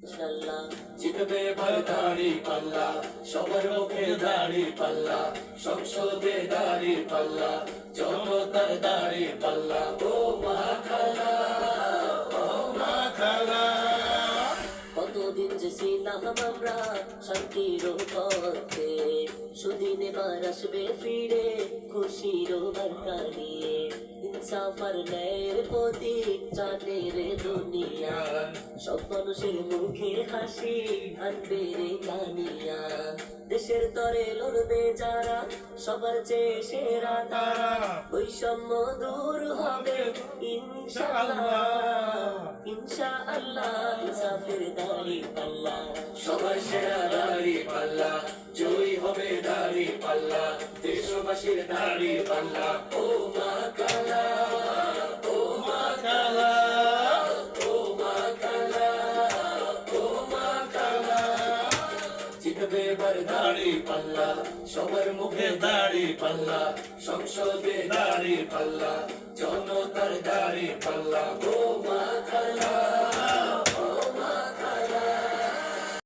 জিতবে এবার দাড়ি পাল্লা সবার মুখে দাড়ি পাল্লা সংসদে দাড়ি পাল্লা জনতার দাড়ি পাল্লা। ও মা খালা ও মা খালা। কতদিন যে ছিলাম আমরা শান্তির পথে সুদিন এবার আসবে ফিরে খুশির বার্তা নিয়ে। ইনসাফার ন্যায়ের প্রতীক জানে রে দুনিয়া। সব মানুষের মুখে হাসি আনবে রে কানিয়া। দেশের তরে লড়বে যারা, সবার চেয়ে সেরা তারা। বৈষম্য দূর হবে, ইনশাআল্লাহ। ইনশাআল্লাহ, ইনসাফের দাড়ি পাল্লা। সবার সেরা দাড়ি পাল্লা, জয়ী হবে দাড়ি পাল্লা। দেশবাসীর দাড়ি পাল্লা। ও মা জিতবে এবার দাড়ি পাল্লা। সবার মুখে দাড়ি পাল্লা, সংসদে দাড়ি পাল্লা, জনতার দাড়ি পাল্লা। গো মা খালা